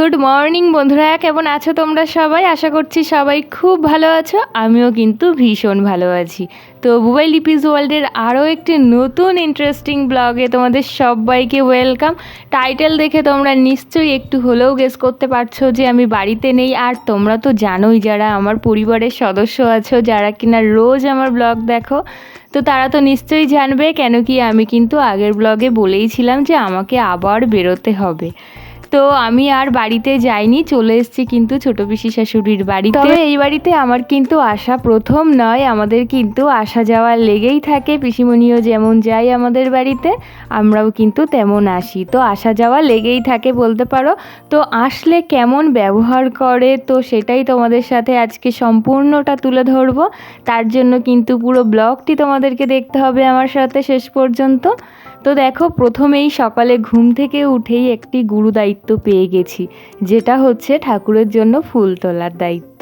Good morning বন্ধুরা, কেমন আছো তোমরা সবাই? আশা করছি সবাই খুব ভালো আছো, আমিও কিন্তু ভীষণ ভালো আছি। তো বুবাই লিপিস ওয়ার্ল্ডের আরও একটি নতুন ইন্টারেস্টিং ব্লগে তোমাদের সবাইকে ওয়েলকাম টাইটেল দেখে তোমরা নিশ্চয়ই একটু হলেও গেস করতে পারছ যে আমি বাড়িতে নেই, আর তোমরা তো জানোই যারা আমার পরিবারের সদস্য আছো, যারা কিনা রোজ আমার ব্লগ দেখো, তো তারা তো নিশ্চয়ই জানবে কেন কি আমি কিন্তু আগের ব্লগে বলেইছিলাম যে আমাকে আবার বেরোতে হবে। তো আমি আর বাড়িতে যাইনি, চলে এসেছি কিন্তু ছোট পিসি শাশুড়ির বাড়িতে। তবে এই বাড়িতে আমার কিন্তু আসা প্রথম নয়, আমাদের কিন্তু আসা যাওয়া লেগেই থাকে। পিসিমণিও যেমন যায় আমাদের বাড়িতে, আমরাও কিন্তু তেমন আসি। তো আসা যাওয়া লেগেই থাকে বলতে পারো। তো আসলে কেমন ব্যবহার করে, তো সেটাই তোমাদের সাথে আজকে সম্পূর্ণটা তুলে ধরবো। তার জন্য কিন্তু পুরো ব্লগটি তোমাদেরকে দেখতে হবে আমার সাথে শেষ পর্যন্ত। তো দেখো, প্রথমেই সকালে ঘুম থেকে উঠেই একটি গুরু দায়িত্ব পেয়ে গেছি, যেটা হচ্ছে ঠাকুরের জন্য ফুল তোলার দায়িত্ব।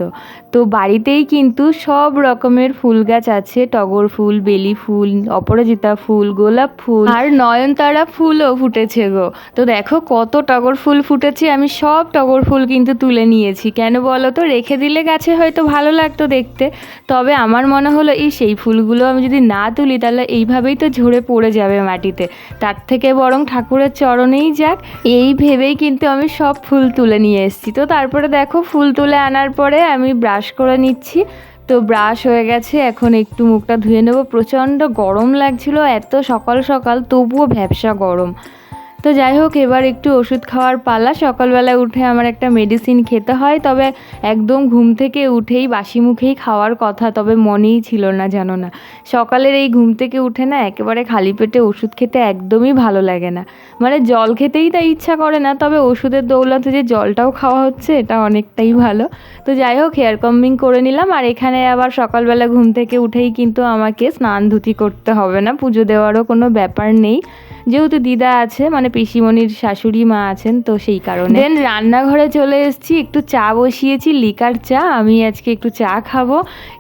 তো বাড়িতেই কিন্তু সব রকমের ফুল গাছ আছে। টগর ফুল, বেলি ফুল, অপরাজিতা ফুল, গোলাপ ফুল আর নয়নতারা ফুলও ফুটেছে গো। তো দেখো কত টগর ফুল ফুটেছে, আমি সব টগর ফুল কিন্তু তুলে নিয়েছি। কেন বলো তো? রেখে দিলে গাছে হয়তো ভালো লাগতো দেখতে। তবে আমার মনে হলো এই সেই ফুলগুলো আমি যদি না তুলি, তাহলে এইভাবেই তো ঝরে পড়ে যাবে মাটিতে। তার থেকে বরং ঠাকুরের চরণেই যাক, এই ভেবেই কিন্তু আমি সব ফুল তুলে নিয়ে এসেছি। তো তারপরে দেখো, ফুল তুলে আনার পরে আমি করে নিচ্ছি। তো ব্রাশ হয়ে গেছে, এখন একটু মুখটা ধুয়ে নেব। প্রচণ্ড গরম লাগছিল, এত সকাল সকাল, তবুও ভ্যাবসা গরম। তো যাই হোক, এবার একটু ওষুধ খাওয়ার পালা। সকালবেলায় উঠে আমার একটা মেডিসিন খেতে হয়, তবে একদম ঘুম থেকে উঠেই বাসি মুখেই খাওয়ার কথা, তবে মনেই ছিল না জানো না। সকালের এই ঘুম থেকে উঠে না একেবারে খালি পেটে ওষুধ খেতে একদমই ভালো লাগে না। মানে জল খেতেই তাই ইচ্ছা করে না, তবে ওষুধের দৌলতে যে জলটাও খাওয়া হচ্ছে, এটা অনেকটাই ভালো। তো যাই হোক হেয়ার কম্বিং করে নিলাম, আর এখানে আবার সকালবেলা ঘুম থেকে উঠেই কিন্তু আমাকে স্নান ধুতি করতে হবে না, পুজো দেওয়ারও কোনো ব্যাপার নেই। যেহেতু দিদা আছে মানে পিসিমণির শাশুড়ি মা আছেন, তো সেই কারণে। দেন রান্নাঘরে চলে এসেছি, একটু চা বসিয়েছি, লিকার চা, আমি আজকে একটু চা খাব।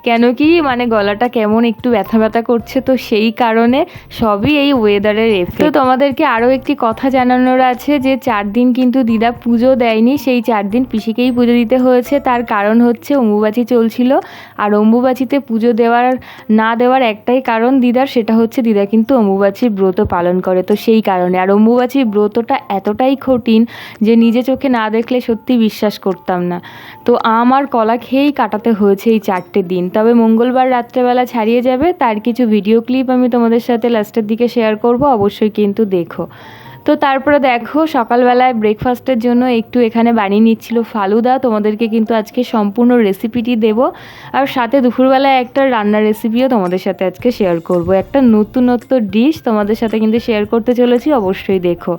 কেন কি মানে গলাটা কেমন একটু ব্যথা ব্যথা করছে, তো সেই কারণে সবই এই ওয়েদারের এফেক্ট তো তোমাদেরকে আরও একটি কথা জানানোর আছে যে, চার দিন কিন্তু দিদা পুজো দেয়নি, সেই চার দিন পিসিকেই পুজো দিতে হয়েছে। তার কারণ হচ্ছে অম্বুবাচি চলছিল, আর অম্বুবাচিতে পুজো দেওয়ার, না দেওয়ার একটাই কারণ দিদার, সেটা হচ্ছে দিদা কিন্তু অম্বুবাচির ব্রত পালন করে। তো সেই কারণে। আর অম্বুবাচীর ব্রতটা এতটাই কঠিন যে নিজে চোখে না দেখলে সত্যি বিশ্বাস করতাম না। তো আমার কলা খেয়েই কাটাতে হয়েছে এই চারটে দিন। তবে মঙ্গলবার রাত্রেবেলা ছাড়িয়ে যাবে, তার কিছু ভিডিও ক্লিপ আমি তোমাদের সাথে লাস্টের দিকে শেয়ার করব, অবশ্যই কিন্তু দেখো। তো তারপরে দেখো, সকালবেলায় ব্রেকফাস্টের জন্য একটু এখানে বানিয়ে নিচ্ছিল ফালুদা। তোমাদেরকে কিন্তু আজকে সম্পূর্ণ রেসিপিটি দেব। আর সাথে দুপুরবেলায় একটা রান্নার রেসিপিও তোমাদের সাথে আজকে শেয়ার করব। একটা নতুনত্ব ডিশ তোমাদের সাথে কিন্তু শেয়ার করতে চলেছি, অবশ্যই দেখো।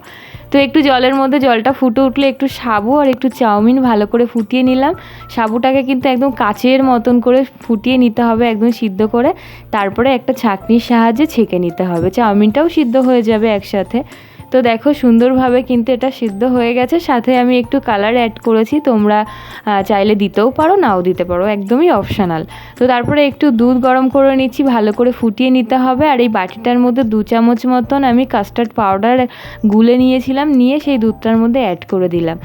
তো একটু জলের মধ্যে জলটা ফুটে উঠলে একটু সাবু আর একটু চাউমিন ভালো করে ফুটিয়ে নিলাম। সাবুটাকে কিন্তু একদম কাচের মতন করে ফুটিয়ে নিতে হবে, একদম সিদ্ধ করে। তারপরে একটা ছাঁকনির সাহায্যে ছেঁকে নিতে হবে। চাউমিনটাও সিদ্ধ হয়ে যাবে একসাথে। তো দেখো সুন্দরভাবে কিন্তু এটা সিদ্ধ হয়ে গেছে। সাথে আমি একটু কালার অ্যাড করেছি, তোমরা চাইলে দিতেও পারো, নাও দিতে পারো, একদমই অপশনাল তো তারপরে একটু দুধ গরম করে নিচ্ছি, ভালো করে ফুটিয়ে নিতে হবে। আর এই বাটিটার মধ্যে দু চামচ মতন আমি কাস্টার্ড পাউডার গুলে নিয়েছিলাম, নিয়ে সেই দুধটার মধ্যে অ্যাড করে দিলাম।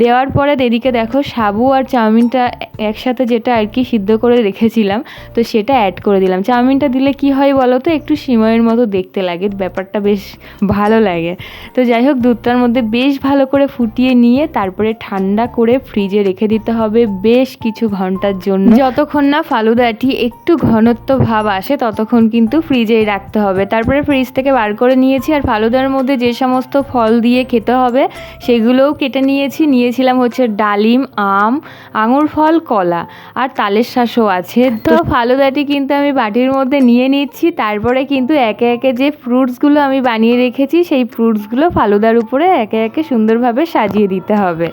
দেওয়ার পরে এদিকে দেখো, সাবু আর চাউমিনটা একসাথে যেটা আর কি সিদ্ধ করে রেখেছিলাম, তো সেটা অ্যাড করে দিলাম। চাউমিনটা দিলে কি হয় বলো তো? একটু সিময়ের মতো দেখতে লাগে, ব্যাপারটা বেশ ভালো লাগে। তো যাই হোক, দুধটার মধ্যে বেশ ভালো করে ফুটিয়ে নিয়ে তারপরে ঠান্ডা করে ফ্রিজে রেখে দিতে হবে বেশ কিছু ঘণ্টার জন্য। যতক্ষণ না ফালুদাটি একটু ঘনত্ব ভাব আসে, ততক্ষণ কিন্তু ফ্রিজেই রাখতে হবে। তারপরে ফ্রিজ থেকে বার করে নিয়েছি, আর ফালুদার মধ্যে যে সমস্ত ফল দিয়ে খেতে হবে, সেগুলোও কেটে নিয়েছি। নিয়েছিলাম হচ্ছে ডালিম, আম, আঙুর ফল কলা আর তালের শাঁসও আছে। তো ফালুদাটি কিন্তু আমি বাটির মধ্যে নিয়ে নিচ্ছি। তারপরে কিন্তু একে একে যে ফ্রুটসগুলো আমি বানিয়ে রেখেছি সেই ফ্রুটসগুলো ফালুদার উপরে একে একে সুন্দরভাবে সাজিয়ে দিতে হবে।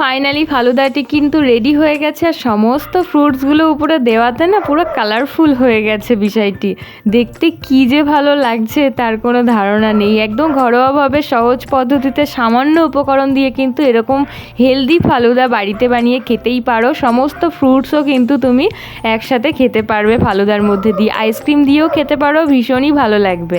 ফাইনালি ফালুদাটি কিন্তু রেডি হয়ে গেছে আর সমস্ত ফ্রুটসগুলো উপরে দেওয়াতে না পুরো কালারফুল হয়ে গেছে বিষয়টি। দেখতে কি যে ভালো লাগছে তার কোনো ধারণা নেই। একদম ঘরোয়াভাবে সহজ পদ্ধতিতে সামান্য উপকরণ দিয়ে কিন্তু এরকম হেলদি ফালুদা বাড়িতে বানিয়ে খেতেই পারো। সমস্ত ফ্রুটসও কিন্তু তুমি একসাথে খেতে পারবে ফালুদার মধ্যে দিয়ে। আইসক্রিম দিয়েও খেতে পারো, ভীষণই ভালো লাগবে।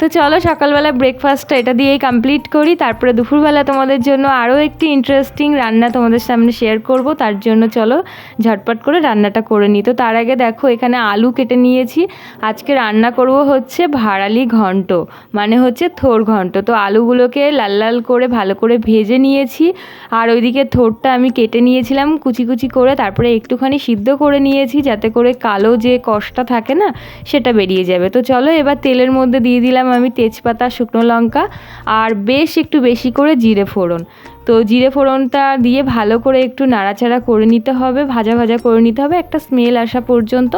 তো চলো সকালবেলা ব্রেকফাস্টটা এটা দিয়েই কমপ্লিট করি। তারপরে দুপুরবেলা তোমাদের জন্য আরও একটি ইন্টারেস্টিং রান্না তোমাদের সামনে শেয়ার করব। তার জন্য চলো ঝটপট করে রান্নাটা করে নিই। তো তার আগে দেখো, এখানে আলু কেটে নিয়েছি। আজকে রান্না করব হচ্ছে ভাড়ালি ঘন্ট মানে হচ্ছে থোর ঘন্ট। তো আলুগুলোকে লাল লাল করে ভালো করে ভেজে নিয়েছি। আর ওইদিকে থোরটা আমি কেটে নিয়েছিলাম কুচি কুচি করে। তারপরে একটুখানি সিদ্ধ করে নিয়েছি, যাতে করে কালো যে কষটা থাকে না, সেটা বেরিয়ে যাবে। তো চলো এবার তেলের মধ্যে দিয়ে দিলাম আমি তেজপাতা শুকনো লঙ্কা আর বেশ একটু বেশি করে জিরে ফোড়ন। তো জিরে ফোড়নটা দিয়ে ভালো করে একটু নাড়াচাড়া করে নিতে হবে ভাজা ভাজা করে নিতে হবে একটা স্মেল আসা পর্যন্ত।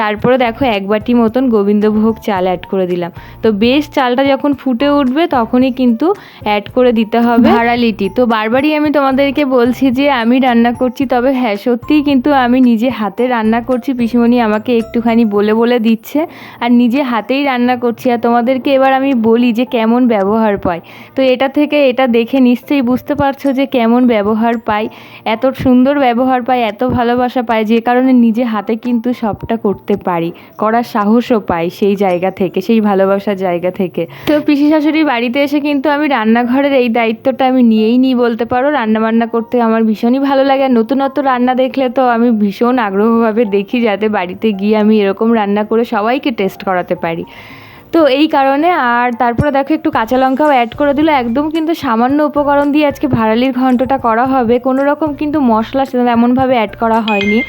তারপরে দেখো এক বাটি মতন গোবিন্দভোগ চাল অ্যাড করে দিলাম। তো বেশ চালটা যখন ফুটে উঠবে তখনই কিন্তু অ্যাড করে দিতে হবে। ভাড়ালিটি তো বারবারই আমি তোমাদেরকে বলছি যে আমি রান্না করছি তবে হ্যাঁ সত্যিই কিন্তু আমি নিজে হাতে রান্না করছি। পিসিমণি আমাকে একটুখানি বলে বলে দিচ্ছে আর নিজে হাতেই রান্না করছি। আর তোমাদেরকে এবার আমি বলি যে কেমন ব্যবহার পায়। তো এটা থেকে এটা দেখে নিশ্চয়ই বুঝতে পারছ যে কেমন ব্যবহার পাই, এত সুন্দর ব্যবহার পাই, এত ভালোবাসা পাই, যে কারণে নিজে হাতে কিন্তু সবটা করতে পারি, করার সাহসও পাই সেই জায়গা থেকে, সেই ভালোবাসার জায়গা থেকে। তো পিসি শাশুড়ি বাড়িতে এসে কিন্তু আমি রান্নাঘরের এই দায়িত্বটা আমি নিয়েই নিই বলতে পারো রান্না বান্না করতে আমার ভীষণই ভালো লাগে, আর নতুনত্ব রান্না দেখলে তো আমি ভীষণ আগ্রহভাবে দেখি যাতে বাড়িতে গিয়ে আমি এরকম রান্না করে সবাইকে টেস্ট করাতে পারি। তো এই কারণে আর তারপরে দেখো একটু কাঁচা লঙ্কাও অ্যাড করে দিল। একদম কিন্তু সামান্য উপকরণ দিয়ে আজকে ভাড়ালির ঘন্টটা করা হবে। কোনো রকম কিন্তু মশলা সেটা তেমনভাবে অ্যাড করা হয়নি।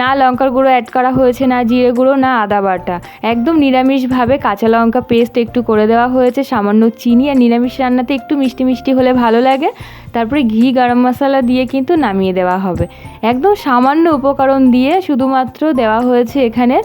না লঙ্কার গুঁড়ো অ্যাড করা হয়েছে, না জিরে গুঁড়ো, না আদা বাটা। একদম নিরামিষভাবে কাঁচা লঙ্কা পেস্ট একটু করে দেওয়া হয়েছে, সামান্য চিনি আর নিরামিষ রান্নাতে একটু মিষ্টি মিষ্টি হলে ভালো লাগে। তারপরে ঘি গরম মশলা দিয়ে কিন্তু নামিয়ে দেওয়া হবে। একদম সামান্য উপকরণ দিয়ে শুধুমাত্র দেওয়া হয়েছে এখানে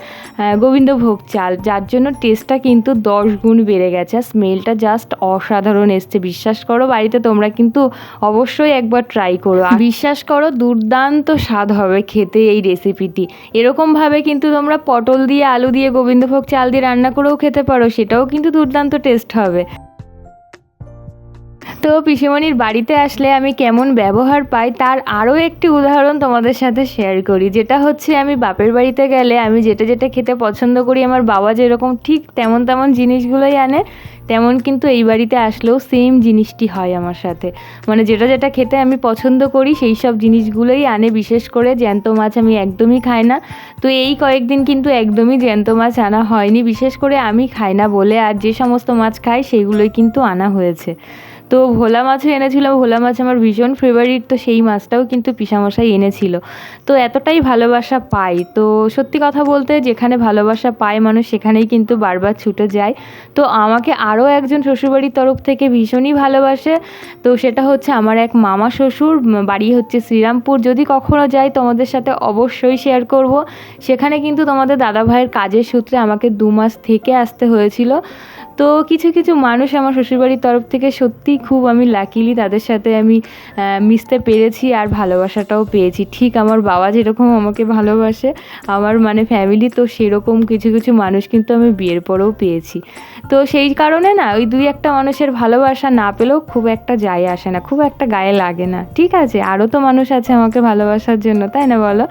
গোবিন্দভোগ চাল, যার জন্য টেস্টটা কিন্তু দশ গুণ বেড়ে গেছে। আর স্মেলটা জাস্ট অসাধারণ এসছে। বিশ্বাস করো, বাড়িতে তোমরা কিন্তু অবশ্যই একবার ট্রাই করো। বিশ্বাস করো, দুর্দান্ত স্বাদ হবে খেতে এই রেসিপিটি এরকমভাবে কিন্তু তোমরা পটল দিয়ে, আলু দিয়ে, গোবিন্দভোগ চাল দিয়ে রান্না করেও খেতে পারো, সেটাও কিন্তু দুর্দান্ত টেস্ট হবে। তো পিসিমণির বাড়িতে আসলে আমি কেমন ব্যবহার পাই তার আরও একটি উদাহরণ তোমাদের সাথে শেয়ার করি। যেটা হচ্ছে আমি বাপের বাড়িতে গেলে আমি যেটা যেটা খেতে পছন্দ করি, আমার বাবা যেরকম ঠিক তেমন তেমন জিনিসগুলোই আনে, তেমন কিন্তু এই বাড়িতে আসলেও সেম জিনিসটি হয় আমার সাথে। মানে যেটা যেটা খেতে আমি পছন্দ করি, সেই সব জিনিসগুলোই আনে, বিশেষ করে জ্যান্ত মাছ আমি একদমই খাই না। তো এই কয়েকদিন কিন্তু একদমই জ্যান্ত মাছ আনা হয়নি, বিশেষ করে আমি খাই না বলে, আর যে সমস্ত মাছ খাই সেগুলোই কিন্তু আনা হয়েছে। তো ভোলা মাছও এনেছিল, ভোলা মাছ আমার ভীষণ ফেভারিট তো সেই মাছটাও কিন্তু পিসামশাই এনেছিল। তো এতটাই ভালোবাসা পাই। তো সত্যি কথা বলতে যেখানে ভালোবাসা পায় মানুষ সেখানেই কিন্তু বারবার ছুটে যায়। তো আমাকে আরও একজন শ্বশুরবাড়ির তরফ থেকে ভীষণই ভালোবাসে। তো সেটা হচ্ছে আমার এক মামা শ্বশুর, বাড়ি হচ্ছে শ্রীরামপুর। যদি কখনো যাই তোমাদের সাথে অবশ্যই শেয়ার করব। সেখানে কিন্তু তোমাদের দাদাভাইয়ের কাজের সূত্রে আমাকে দু মাস থেকে আসতে হয়েছিল। তো কিছু কিছু মানুষ আমার শ্বশুরবাড়ির তরফ থেকে সত্যিই খুব আমি লাকিলি তাদের সাথে আমি মিশতে পেরেছি আর ভালোবাসাটাও পেয়েছি। ঠিক আমার বাবা যেরকম আমাকে ভালোবাসে, আমার মানে ফ্যামিলি তো সেরকম কিছু কিছু মানুষ কিন্তু আমি বিয়ের পরেও পেয়েছি। তো সেই কারণে না, ওই দুই একটা মানুষের ভালোবাসা না পেলেও খুব একটা যায় আসে না, খুব একটা গায়ে লাগে না। ঠিক আছে আরও তো মানুষ আছে আমাকে ভালোবাসার জন্য, তাই না বলো?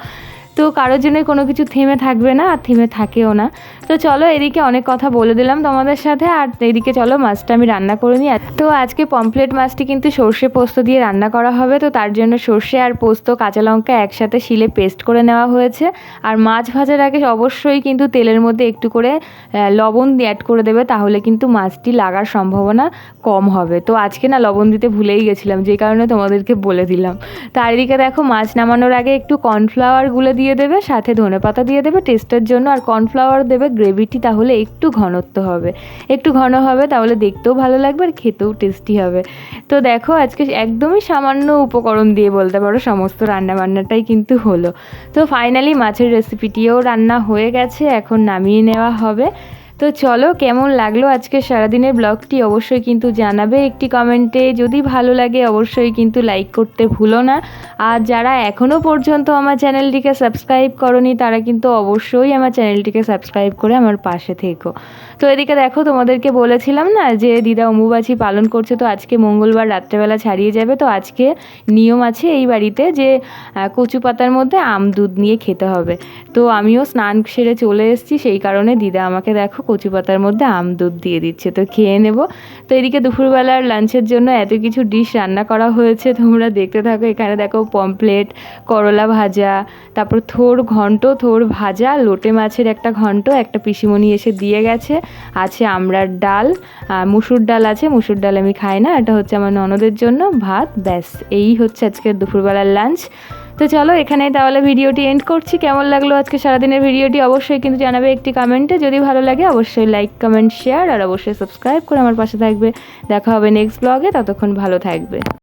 তো কারোর জন্যই কোনো কিছু থেমে থাকবে না, আর থেমে থাকেও না। তো চলো এদিকে অনেক কথা বলে দিলাম তোমাদের সাথে, আর এদিকে চলো মাছটা আমি রান্না করে নিই। তো আজকে পমফ্লেট মাছটি কিন্তু সর্ষে পোস্ত দিয়ে রান্না করা হবে, তো তার জন্য সর্ষে আর পোস্ত, কাঁচা লঙ্কা একসাথে শিলে পেস্ট করে নেওয়া হয়েছে। আর মাছ ভাজার আগে অবশ্যই কিন্তু তেলের মধ্যে একটু করে লবণ অ্যাড করে দেবে, তাহলে কিন্তু মাছটি লাগার সম্ভাবনা কম হবে। তো আজকে না লবণ দিতে ভুলেই গেছিলাম, যে কারণে তোমাদেরকে বলে দিলাম। তো আর এদিকে দেখো মাছ নামানোর আগে একটু কর্নফ্লাওয়ার গুলে দিয়ে দেবে, সাথে ধনে পাতা দিয়ে দেবে টেস্টের জন্য, আর কর্নফ্লাওয়ার দেবে গ্রেভিটি তাহলে একটু ঘনত্ব হবে। একটু ঘন হবে তাহলে দেখতেও ভালো লাগবে আর খেতেও টেস্টি হবে। তো দেখো আজকে একদমই সামান্য উপকরণ দিয়ে বলতে পারো সমস্ত রান্নাবান্নাটাই কিন্তু হলো। তো ফাইনালি মাছের রেসিপিটিও রান্না হয়ে গেছে, এখন নামিয়ে নেওয়া হবে। তো চলো, কেমন লাগল আজকে সারাদিনের ব্লগটি অবশ্যই কিন্তু জানাবে একটি কমেন্টে। যদি ভালো লাগে অবশ্যই কিন্তু লাইক করতে ভুলো না। আর যারা এখনও পর্যন্ত আমার চ্যানেলটিকে সাবস্ক্রাইব করনি, তারা কিন্তু অবশ্যই আমার চ্যানেলটিকে সাবস্ক্রাইব করে আমার পাশে থেকো। তো এদিকে দেখো, তোমাদেরকে বলেছিলাম না যে দিদা অম্বুবাচি পালন করছে, তো আজকে মঙ্গলবার রাত্রেবেলা ছাড়িয়ে যাবে। তো আজকে নিয়ম আছে এই বাড়িতে যে কচু পাতার মধ্যে আম দুধ নিয়ে খেতে হবে। তো আমিও স্নান সেরে চলে এসেছি, সেই কারণে দিদা আমাকে দেখো কচু পাতার মধ্যে আম, দুধ দিয়ে দিচ্ছে। তো খেয়ে নেব। তো এদিকে দুপুরবেলার লাঞ্চের জন্য এত কিছু ডিশ রান্না করা হয়েছে, তোমরা দেখতে থাকো। এখানে দেখো পমপ্লেট করলা ভাজা, তারপর থোর ঘন্ট, থোর ভাজা, লোটে মাছের একটা ঘন্ট, একটা পিসিমণি এসে দিয়ে গেছে। আছে আমড়ার ডাল মুসুর ডাল আছে, মুসুর ডাল আমি খাই না, এটা হচ্ছে আমার ননদের জন্য। ভাত, ব্যাস, এই হচ্ছে আজকের দুপুরবেলার লাঞ্চ। তো চলো এখানে তাহলে ভিডিওটি এন্ড করছি। কেমন লাগল আজকে সারাদিনের ভিডিওটি অবশ্যই কিন্তু জানাবে একটি কমেন্টে যদি ভালো লাগে অবশ্যই লাইক কমেন্ট শেয়ার আর অবশ্যই সাবস্ক্রাইব করে আমার পাশে থাকবে। দেখা হবে নেক্সট ব্লগে ততক্ষণ ভালো থাকবে।